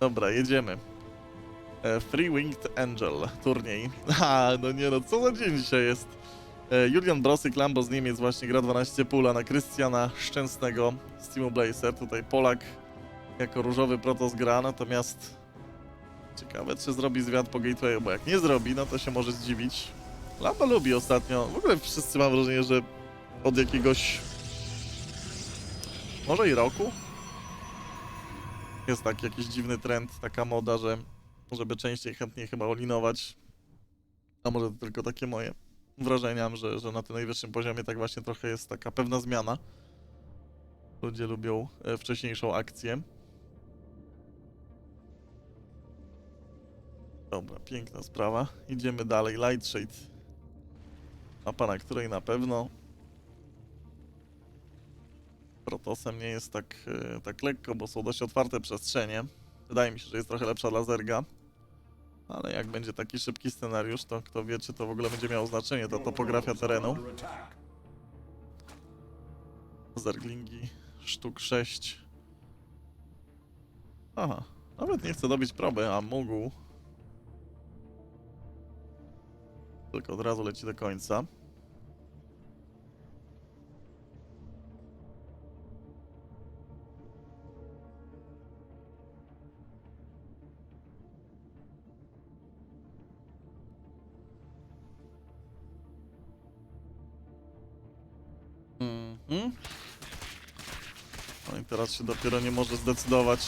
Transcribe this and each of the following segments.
Dobra, jedziemy. E, Free Winged Angel, turniej. A, no nie no, co za dzień dzisiaj jest. E, Julian Brosyk, Lambo z Niemiec właśnie gra 12 pula na Krystiana Szczęsnego z Teamu Blazer. Tutaj Polak jako różowy protos gra, natomiast ciekawe czy zrobi zwiat po gatewayu, bo jak nie zrobi, no to się może zdziwić. Lamba lubi ostatnio, w ogóle wszyscy mam wrażenie, że od jakiegoś może i roku jest taki jakiś dziwny trend, taka moda, że żeby częściej chętniej chyba olinować. A może to tylko takie moje wrażenia, że, że na tym najwyższym poziomie tak właśnie trochę jest taka pewna zmiana. Ludzie lubią e, wcześniejszą akcję. Dobra, piękna sprawa. Idziemy dalej. Lightshade. Mapa, na której na pewno Protosem nie jest tak, e, tak lekko, bo są dość otwarte przestrzenie. Wydaje mi się, że jest trochę lepsza dla Zerga. Ale jak będzie taki szybki scenariusz, to kto wie, czy to w ogóle będzie miało znaczenie, ta topografia terenu. Zerglingi, sztuk 6. Aha, nawet nie chcę dobić proby, a mógł. Tylko od razu leci do końca. Teraz się dopiero nie może zdecydować,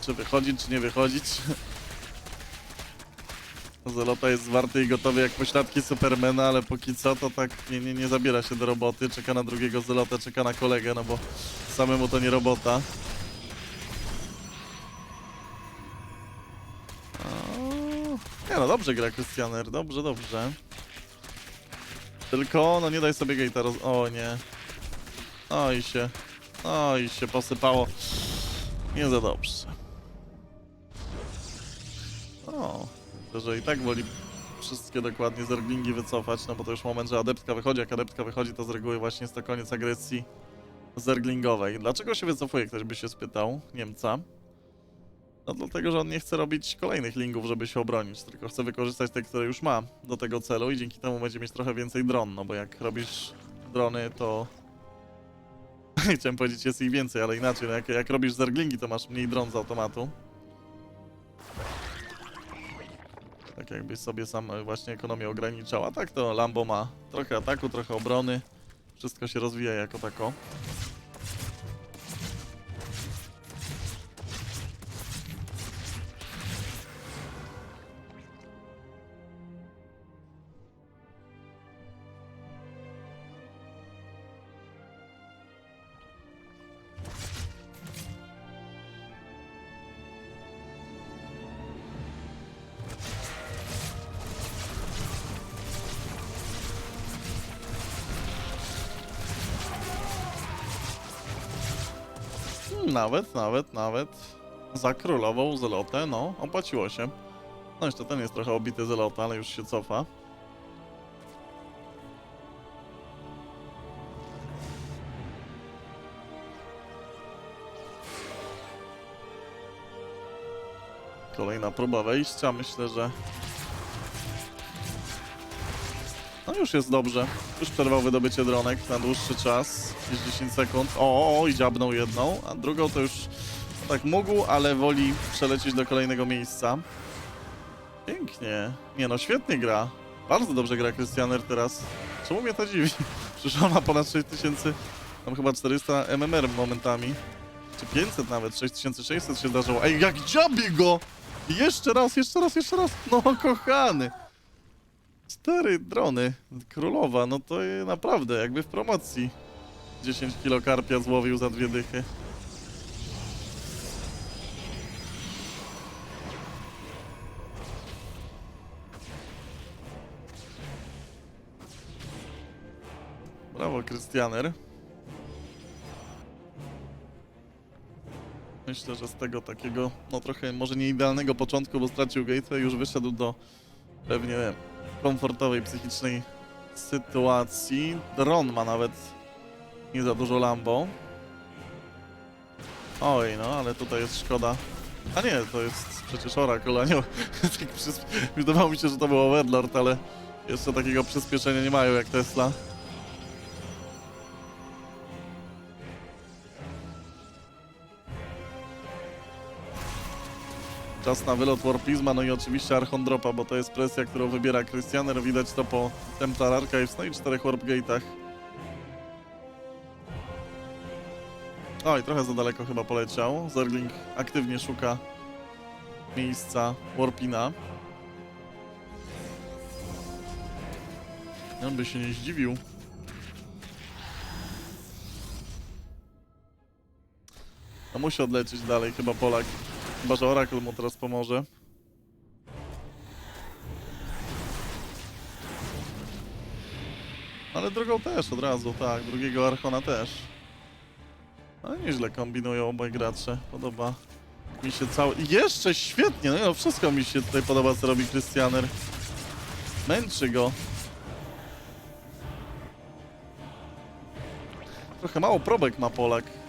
czy wychodzić, czy nie wychodzić. Zelota jest zwarty i gotowy jak pośladki Supermana, ale póki co to tak nie, nie, nie zabiera się do roboty. Czeka na drugiego Zelota, czeka na kolegę, no bo samemu to nie robota. Nie no, dobrze gra Christianer, dobrze, dobrze. Tylko, no nie daj sobie gate'a roz... O nie. Oj się. Oj się posypało. Nie za dobrze. O, że i tak woli wszystkie dokładnie zerglingi wycofać, no bo to już moment, że adeptka wychodzi. Jak adeptka wychodzi, to z reguły właśnie jest to koniec agresji zerglingowej. Dlaczego się wycofuje, ktoś by się spytał, Niemca. No dlatego, że on nie chce robić kolejnych lingów, żeby się obronić, tylko chce wykorzystać te, które już ma do tego celu i dzięki temu będzie mieć trochę więcej dron, no bo jak robisz drony, to... Chciałem powiedzieć, jest ich więcej, ale inaczej, no jak, jak robisz zerglingi, to masz mniej dron z automatu. Tak jakbyś sobie sam e, właśnie ekonomię ograniczał, a tak to Lambo ma trochę ataku, trochę obrony. Wszystko się rozwija jako tako. Nawet, nawet, nawet za królową zelotę, no, opłaciło się. No jeszcze ten jest trochę obity zelota, ale już się cofa. Kolejna próba wejścia, myślę, że... No już jest dobrze. Już przerwał wydobycie dronek na dłuższy czas, niż 10 sekund. O, o, i dziabnął jedną, a drugą to już tak mógł, ale woli przelecieć do kolejnego miejsca. Pięknie. Nie no, świetnie gra. Bardzo dobrze gra Christianer teraz. Czemu mnie to dziwi? Przecież on ma ponad 6000, tam chyba 400 MMR momentami. Czy 500 nawet, 6600 się zdarzyło. Ej, jak dziabie go! Jeszcze raz, jeszcze raz, jeszcze raz. No, kochany. Cztery drony. Królowa, no to naprawdę, jakby w promocji. 10 kilo karpia złowił za dwie dychy. Brawo, Krystianer. Myślę, że z tego takiego, no trochę może nie idealnego początku, bo stracił gateway, już wyszedł do pewnie komfortowej, psychicznej sytuacji. Dron ma nawet nie za dużo Lambo. Oj, no, ale tutaj jest szkoda. A nie, to jest przecież Oracle, a nie... tak. Wydawało mi się, że to był Overlord, ale jeszcze takiego przyspieszenia nie mają jak Tesla. Czas na wylot Warpizma, no i oczywiście Archondropa, bo to jest presja, którą wybiera Christianer. Widać to po Templar Archives, no i czterech Warp Gate'ach. Oj, trochę za daleko chyba poleciał. Zergling aktywnie szuka miejsca Warpina. On by się nie zdziwił. No musi odlecieć dalej, chyba Polak. Chyba, że Oracle mu teraz pomoże. Ale drugą też od razu, tak. Drugiego Archona też. No nieźle kombinują obaj gracze. Podoba mi się cały... Jeszcze świetnie! No, no wszystko mi się tutaj podoba, co robi Christianer. Męczy go. Trochę mało probek ma Polak.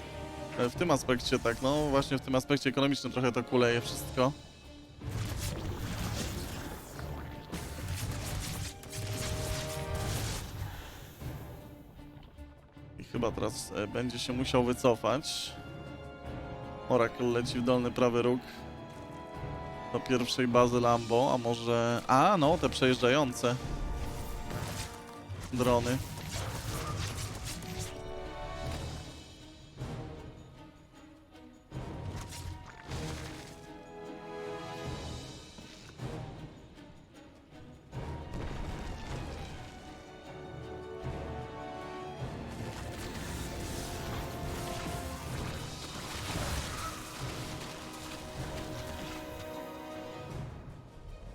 E, W tym aspekcie tak, no właśnie w tym aspekcie ekonomicznym trochę to kuleje wszystko. I chyba teraz e, będzie się musiał wycofać. Oracle leci w dolny prawy róg. Do pierwszej bazy Lambo, a może... A, no, te przejeżdżające drony.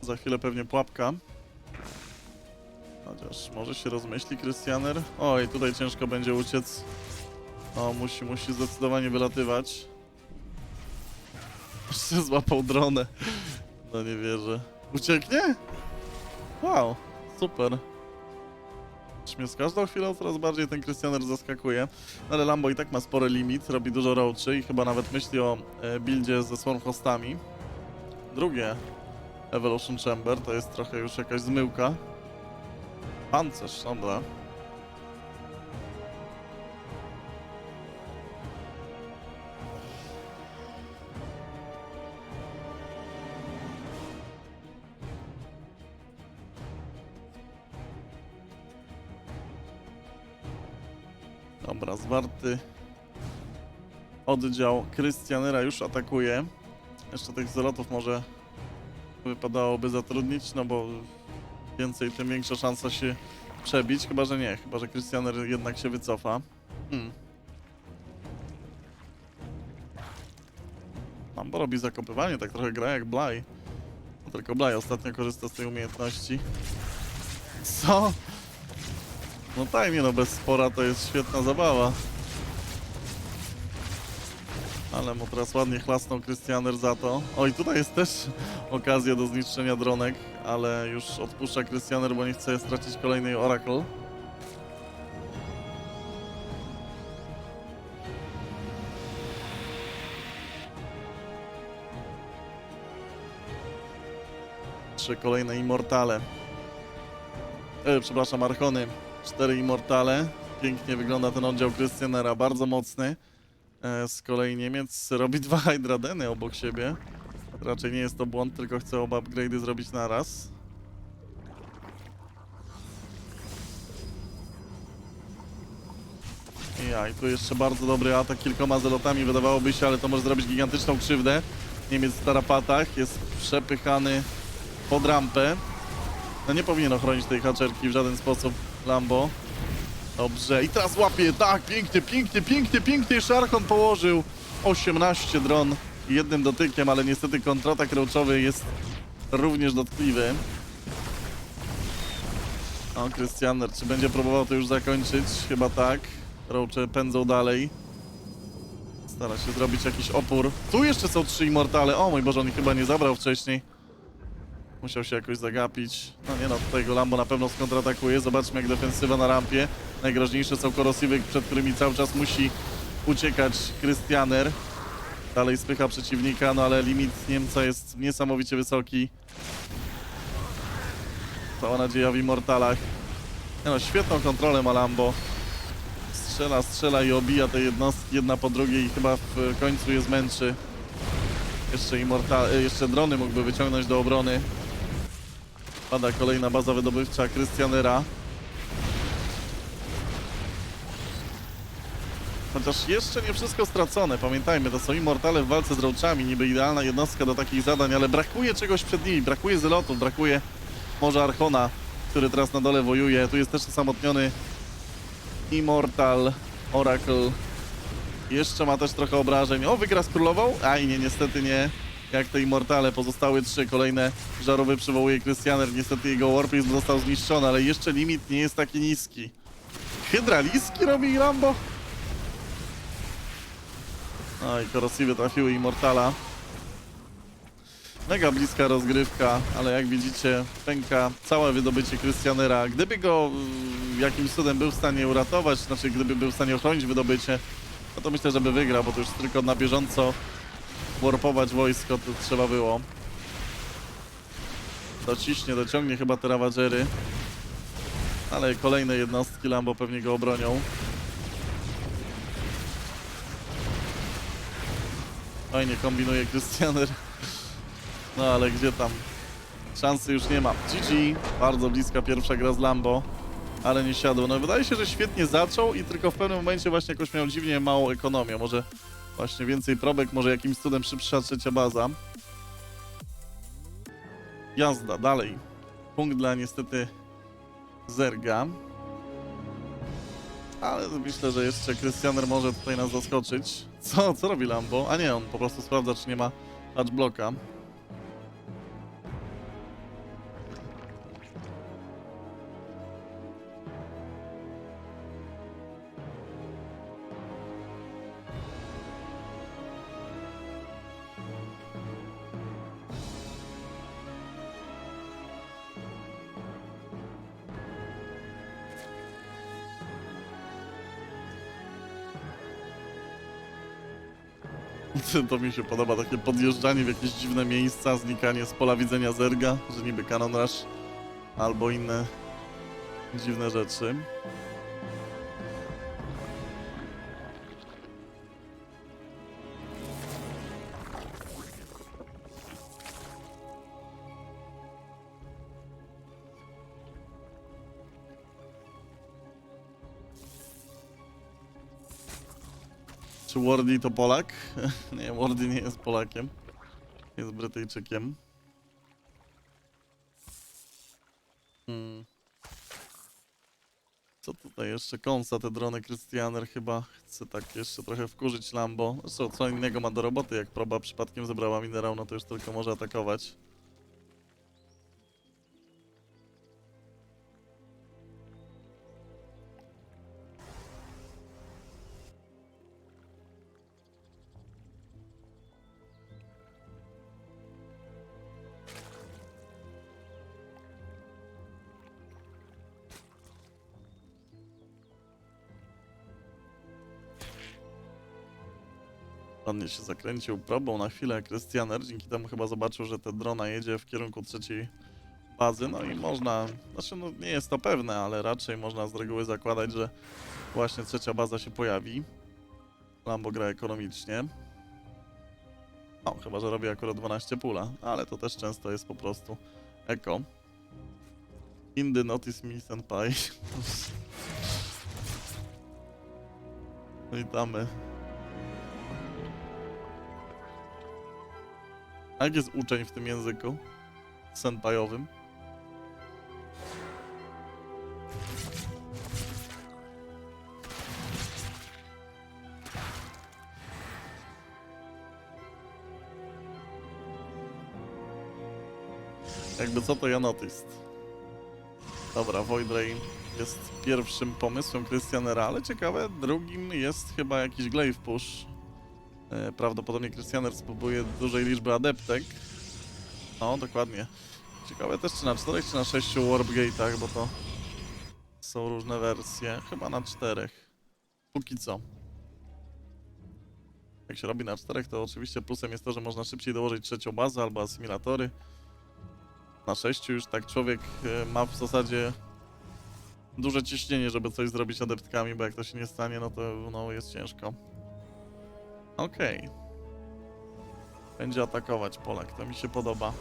Za chwilę pewnie pułapka. Chociaż może się rozmyśli Krystianer. Oj, tutaj ciężko będzie uciec. O, musi, musi zdecydowanie wylatywać. Jeszcze złapał dronę. No nie wierzę. Ucieknie? Wow, super. Mnie z każdą chwilą coraz bardziej ten Krystianer zaskakuje. No ale Lambo i tak ma spory limit, robi dużo roachy i chyba nawet myśli o e, buildzie ze Swarmhostami. Drugie Evolution Chamber, to jest trochę już jakaś zmyłka. Pancerz, dobra. Dobra, zwarty oddział Krystianera już atakuje. Jeszcze tych zalotów może wypadałoby zatrudnić, no bo więcej, tym większa szansa się przebić, chyba że nie, chyba że Christianer jednak się wycofa. Hmm. Mambo robi zakopywanie, tak trochę gra jak Bly. No tylko Bly ostatnio korzysta z tej umiejętności. Co? No tak, nie no, bez spora to jest świetna zabawa. Ale mu teraz ładnie chlasnął Krystianer za to. Oj, tutaj jest też okazja do zniszczenia dronek, ale już odpuszcza Krystianer, bo nie chce stracić kolejnej Oracle. Trzy kolejne Immortale. E, przepraszam, Archony. Cztery Immortale. Pięknie wygląda ten oddział Krystianera, bardzo mocny. E, Z kolei Niemiec robi dwa Hydradeny obok siebie. Raczej nie jest to błąd, tylko chce oba upgrade'y zrobić naraz. Ja, i tu jeszcze bardzo dobry atak kilkoma zelotami wydawałoby się, ale to może zrobić gigantyczną krzywdę. Niemiec w tarapatach jest przepychany pod rampę. No nie powinien ochronić tej haczerki w żaden sposób Lambo. Dobrze, i teraz łapie, tak, pięknie, pięknie, pięknie, pięknie, Szarkon położył 18 dron jednym dotykiem, ale niestety kontratak roachowy jest również dotkliwy. O, Krystianer, czy będzie próbował to już zakończyć? Chyba tak. Roache pędzą dalej. Stara się zrobić jakiś opór. Tu jeszcze są trzy Immortale. O mój Boże, on ich chyba nie zabrał wcześniej. Musiał się jakoś zagapić. No nie no, tutaj go Lambo na pewno skontratakuje. Zobaczmy jak defensywa na rampie. Najgroźniejsze są korosiwy, przed którymi cały czas musi uciekać Krystianer. Dalej spycha przeciwnika, no ale limit Niemca jest niesamowicie wysoki. Cała nadzieja w Immortalach. No, świetną kontrolę ma Lambo. Strzela, strzela i obija te jednostki jedna po drugiej i chyba w końcu je zmęczy. Jeszcze Immortal, e, jeszcze drony mógłby wyciągnąć do obrony. Pada kolejna baza wydobywcza Krystianera. Chociaż jeszcze nie wszystko stracone, pamiętajmy, to są Immortale w walce z roachami, niby idealna jednostka do takich zadań, ale brakuje czegoś przed nimi, brakuje zelotów, brakuje może Archona, który teraz na dole wojuje, tu jest też osamotniony Immortal, Oracle, jeszcze ma też trochę obrażeń, o wygra z królową? Aj nie, niestety nie, jak te Immortale, pozostałe trzy, kolejne żarowy przywołuje Krystianer, niestety jego Warpist został zniszczony, ale jeszcze limit nie jest taki niski. Hydraliski robi Rambo? No i korosiwy trafiły Immortala. Mega bliska rozgrywka, ale jak widzicie pęka całe wydobycie Krystianera. Gdyby go y, jakimś cudem był w stanie uratować, znaczy gdyby był w stanie ochronić wydobycie, no to myślę, że by wygrał, bo to już tylko na bieżąco warpować wojsko to trzeba było. Dociśnie, dociągnie chyba te Ravagery. Ale kolejne jednostki Lambo pewnie go obronią. Fajnie kombinuje Krystianer. No ale gdzie tam? Szansy już nie ma. GG. Bardzo bliska pierwsza gra z Lambo. Ale nie siadł. No wydaje się, że świetnie zaczął i tylko w pewnym momencie właśnie jakoś miał dziwnie małą ekonomię. Może właśnie więcej probek, może jakimś cudem szybsza trzecia baza. Jazda, dalej. Punkt dla niestety Zerga. Ale myślę, że jeszcze Krystianer może tutaj nas zaskoczyć. Co, co robi Lambo? A nie, on po prostu sprawdza, czy nie ma touch bloka. To mi się podoba, takie podjeżdżanie w jakieś dziwne miejsca, znikanie z pola widzenia zerga, że niby Canon Rush albo inne dziwne rzeczy. Czy Wardy to Polak? nie, Wardy nie jest Polakiem. Jest Brytyjczykiem. Hmm. Co tutaj jeszcze? Kąsa te drony Krystianer chyba chce tak jeszcze trochę wkurzyć Lambo. Zresztą co innego ma do roboty, jak proba przypadkiem zebrała minerał, no to już tylko może atakować. Ładnie się zakręcił probą na chwilę Krystianer, dzięki temu chyba zobaczył, że ta drona jedzie w kierunku trzeciej bazy, no i można, znaczy no nie jest to pewne, ale raczej można z reguły zakładać, że właśnie trzecia baza się pojawi. Lambo gra ekonomicznie. No, chyba, że robi akurat 12 pula, ale to też często jest po prostu eko. Indy notice me senpai. Witamy. A jak jest uczeń w tym języku? Senpajowym. Jakby co to ja noticed. Dobra, Void Rain jest pierwszym pomysłem Christianera, ale ciekawe, drugim jest chyba jakiś Glaive Push. E, Prawdopodobnie Krystianer spróbuje dużej liczby adeptek. No, dokładnie. Ciekawe też czy na 4 czy na 6 Warp Gate'ach, bo to są różne wersje. Chyba na czterech. Póki co. Jak się robi na czterech, to oczywiście plusem jest to, że można szybciej dołożyć trzecią bazę albo asymilatory. Na sześciu już tak człowiek e, ma w zasadzie duże ciśnienie, żeby coś zrobić adeptkami, bo jak to się nie stanie, no to no, jest ciężko. Okej. Będzie atakować Polak, to mi się podoba.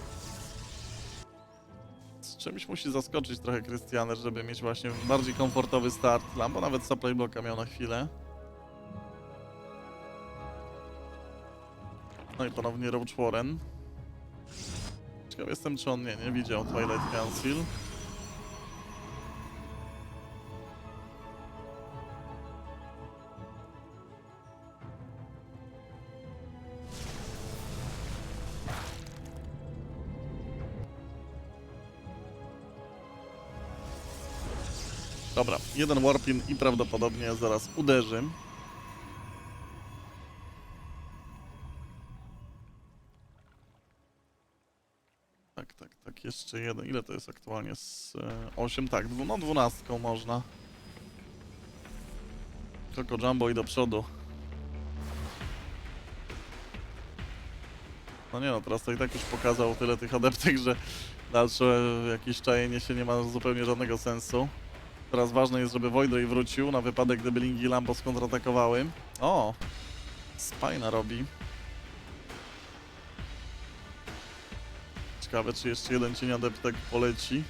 Z czymś musi zaskoczyć trochę Krystianer, żeby mieć właśnie bardziej komfortowy start. Lambo nawet supply blocka miał na chwilę. No i ponownie Roach Warren. Ciekaw jestem, czy on nie, nie widział Twilight Council. Jeden Warpin i prawdopodobnie zaraz uderzy. Tak, tak, tak, jeszcze jeden. Ile to jest aktualnie? Z 8, tak, dwu, no dwunastką można. Tylko Jumbo i do przodu. No nie no, teraz to i tak już pokazał tyle tych adeptek, że dalsze jakieś czajenie się nie ma zupełnie żadnego sensu. Teraz ważne jest, żeby Voidray wrócił na wypadek, gdyby Lingi i Lambo skontratakowały. O! Spina robi. Ciekawe, czy jeszcze jeden cień adeptek poleci.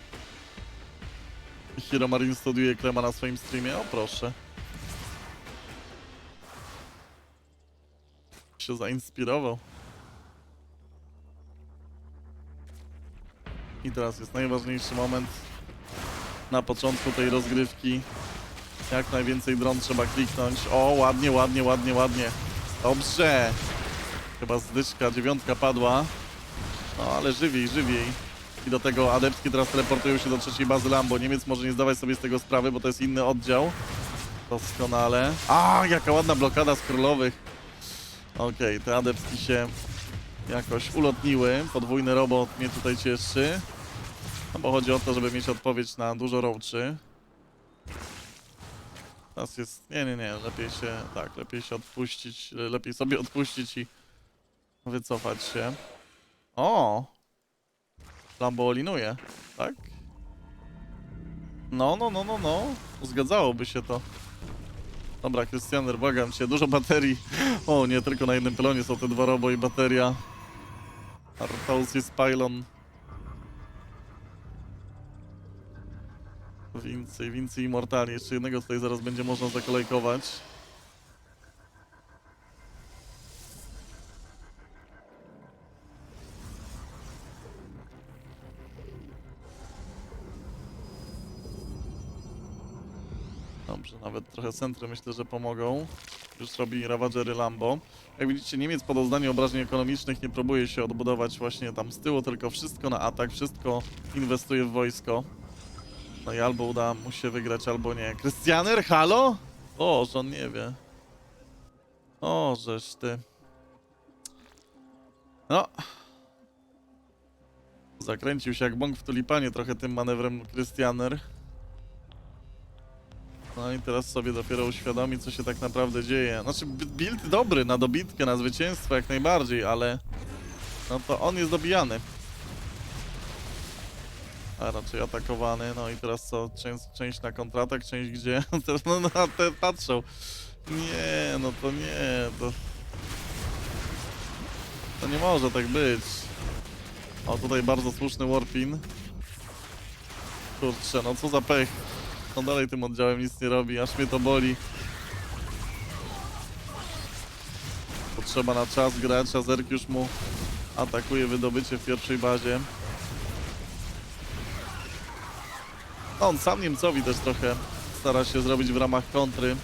Hiro Marin studiuje Klema na swoim streamie. O, proszę. Się zainspirował. I teraz jest najważniejszy moment na początku tej rozgrywki. Jak najwięcej dron trzeba kliknąć. O, ładnie, ładnie, ładnie, ładnie. Dobrze. Chyba zdyczka, dziewiątka padła. No, ale żywiej, żywiej. I do tego adeptki teraz teleportują się do trzeciej bazy Lambo. Niemiec może nie zdawać sobie z tego sprawy, bo to jest inny oddział. Doskonale. A, jaka ładna blokada z królowych. Okej, te adeptki się jakoś ulotniły. Podwójny robot mnie tutaj cieszy. No bo chodzi o to, żeby mieć odpowiedź na dużo roaczy. Teraz jest... Nie, nie, nie. Lepiej się... Tak, lepiej się odpuścić. Lepiej sobie odpuścić i wycofać się. O! Lambo olinuje, tak? No, no, no, no, no. Zgadzałoby się to. Dobra, Krystianer, błagam cię, dużo baterii. O nie, tylko na jednym pylonie są te dwa robo i bateria. Artausis Pylon. Więcej, więcej Immortali. Jeszcze jednego tutaj zaraz będzie można zakolejkować. Dobrze, nawet trochę centry myślę, że pomogą. Już robi Ravagery Lambo. Jak widzicie, Niemiec po doznaniu obrażeń ekonomicznych nie próbuje się odbudować właśnie tam z tyłu, tylko wszystko na atak, wszystko inwestuje w wojsko. No i albo uda mu się wygrać, albo nie. Krystianer, halo? O, że on nie wie. O, żeż ty. No. Zakręcił się jak bąk w tulipanie trochę tym manewrem Krystianer. No i teraz sobie dopiero uświadomi, co się tak naprawdę dzieje. Znaczy, build dobry na dobitkę, na zwycięstwo jak najbardziej, ale... No to on jest dobijany. A raczej atakowany, no i teraz co? Część, część na kontratak, część gdzie? Teraz no na te patrzą. Nie, no to nie, to... To nie może tak być. O, tutaj bardzo słuszny warpin. Kurczę, no co za pech. On dalej tym oddziałem nic nie robi, aż mnie to boli. Potrzeba na czas grać, a Zerk już mu atakuje wydobycie w pierwszej bazie. On sam Niemcowi też trochę stara się zrobić w ramach kontry.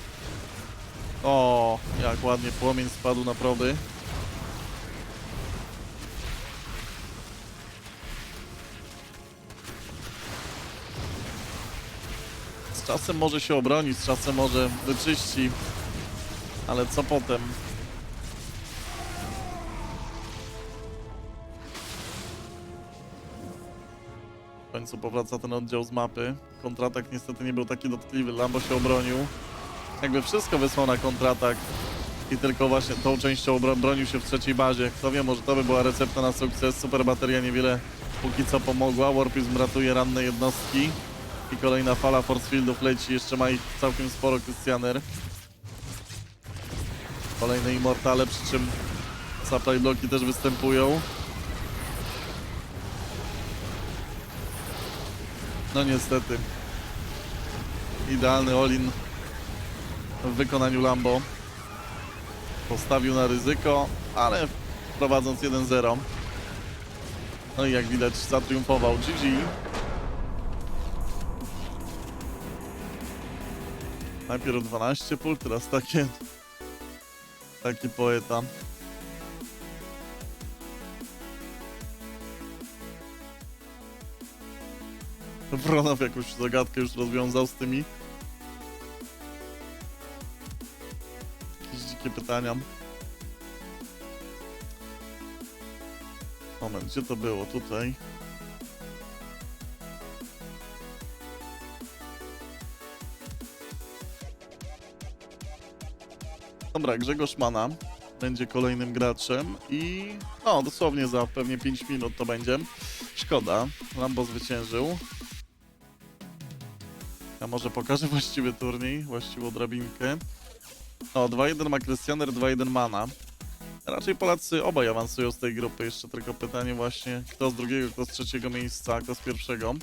O, jak ładnie płomień spadł na proby. Z czasem może się obronić, z czasem może wyczyści. Ale co potem? Końcu powraca ten oddział z mapy. Kontratak niestety nie był taki dotkliwy, Lambo się obronił. Jakby wszystko wysłał na kontratak i tylko właśnie tą częścią obro- bronił się w trzeciej bazie. Kto wie, może to by była recepta na sukces. Super bateria niewiele póki co pomogła. Warpizm ratuje ranne jednostki i kolejna fala force fieldów leci. Jeszcze ma ich całkiem sporo Christianer. Kolejne immortale, przy czym supply bloki też występują. No niestety. Idealny Olin w wykonaniu Lambo. Postawił na ryzyko, ale prowadząc 1-0. No i jak widać zatriumfował GG. Najpierw 12 pól, teraz takie... Taki poeta. Wronow jakąś zagadkę już rozwiązał z tymi. Jakieś dzikie pytania. Moment, gdzie to było? Tutaj. Dobra, Grzegorz Mana będzie kolejnym graczem i no dosłownie za pewnie 5 minut to będzie. Szkoda, Lambo zwyciężył. Ja może pokażę właściwy turniej, właściwą drabinkę. O, 2-1 ma Krystianer, 2-1 Mana. Raczej Polacy obaj awansują z tej grupy. Jeszcze tylko pytanie właśnie, kto z drugiego, kto z trzeciego miejsca, kto z pierwszego.